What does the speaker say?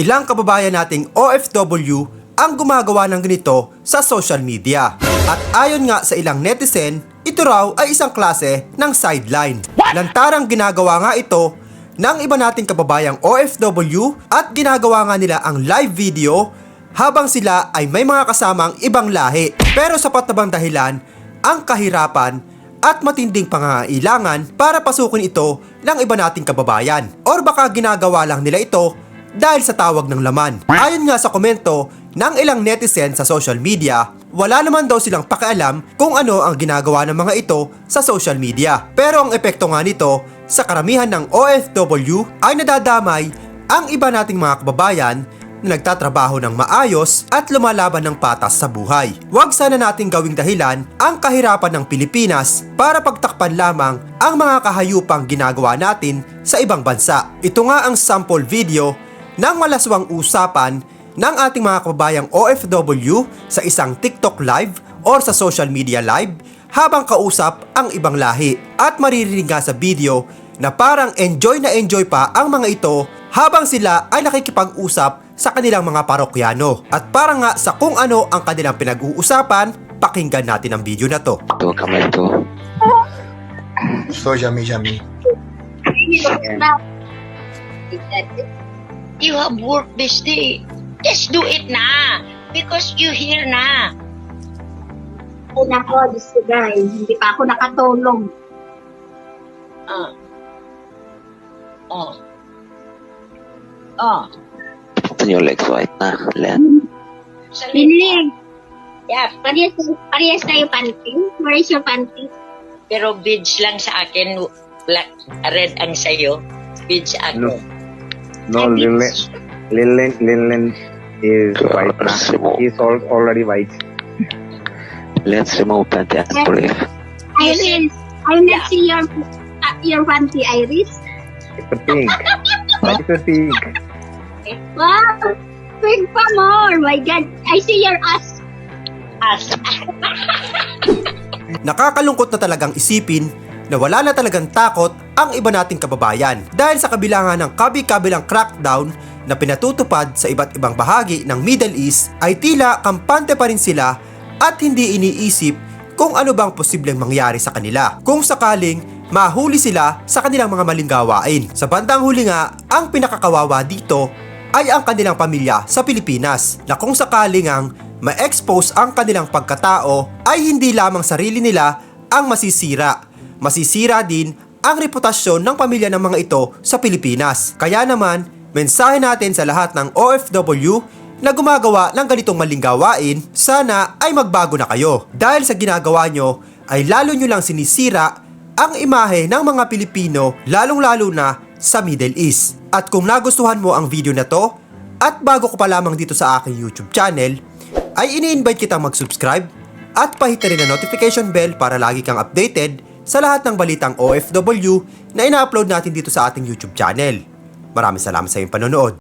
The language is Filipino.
ilang kababayan nating OFW ang gumagawa ng ganito sa social media. At ayon nga sa ilang netizen, ito raw ay isang klase ng sideline. Lantarang ginagawa nga ito ng iba nating kababayang OFW at ginagawa nga nila ang live video habang sila ay may mga kasamang ibang lahi. Pero sapat na bang dahilan ang kahirapan at matinding pangangailangan para pasukin ito ng iba nating kababayan? Or baka ginagawa lang nila ito dahil sa tawag ng laman. Ayon nga sa komento ng ilang netizen sa social media, wala naman daw silang pakialam kung ano ang ginagawa ng mga ito sa social media. Pero ang epekto nga nito sa karamihan ng OFW ay nadadamay ang iba nating mga kababayan na nagtatrabaho ng maayos at lumalaban ng patas sa buhay. Huwag sana nating gawing dahilan ang kahirapan ng Pilipinas para pagtakpan lamang ang mga kahayupang ginagawa natin sa ibang bansa. Ito nga ang sample video ng malaswang usapan ng ating mga kababayang OFW sa isang TikTok live or sa social media live habang kausap ang ibang lahi. At maririnig nga sa video na parang enjoy na enjoy pa ang mga ito habang sila ay nakikipag-usap sa kanilang mga parokyano. At para nga sa kung ano ang kanilang pinag-uusapan, pakinggan natin ang video na to. Tuh kamar itu. So yummy, yummy. You have work this day. Just do it na. Because you here na. Ay nako, Diyos ko guys, hindi pa ako nakatulog. Ah. Oh. Oh. Open your legs wide na. Len. Linling, Yeah, parehas, parehas tayo panty. Where is your panty? pero beads lang sa akin. Black, red ang sayo. Beads ako. No, Linlen, Linlen, Linlen is white now. He's all, already white. Let's remove that and brief. Iris, I not see your uh, your panty, Iris. It's a pink. What is a pink? Wow! Big pa more! My God! I see your ass! As. Nakakalungkot na talagang isipin na wala na talagang takot ang iba nating kababayan dahil sa kabila nga ng kabi-kabilang crackdown na pinatutupad sa iba't ibang bahagi ng Middle East ay tila kampante pa rin sila at hindi iniisip kung ano bang posibleng mangyari sa kanila kung sakaling mahuli sila sa kanilang mga maling gawain. Sa bandang huli nga, ang pinakakawawa dito ay ang kanilang pamilya sa Pilipinas na kung sakaling ang ma-expose ang kanilang pagkatao ay hindi lamang sarili nila ang masisira. Masisira din ang reputasyon ng pamilya ng mga ito sa Pilipinas. Kaya naman, mensahe natin sa lahat ng OFW na gumagawa ng ganitong maling gawain, sana ay magbago na kayo. Dahil sa ginagawa nyo, ay lalo nyo lang sinisira ang imahe ng mga Pilipino lalong-lalo na sa Middle East. At kung nagustuhan mo ang video na to, at bago ko pa lamang dito sa aking YouTube channel, ay ini-invite kitang mag-subscribe at pahit rin ang notification bell para lagi kang updated sa lahat ng balitang OFW na ina-upload natin dito sa ating YouTube channel. Maraming salamat sa iyong panonood.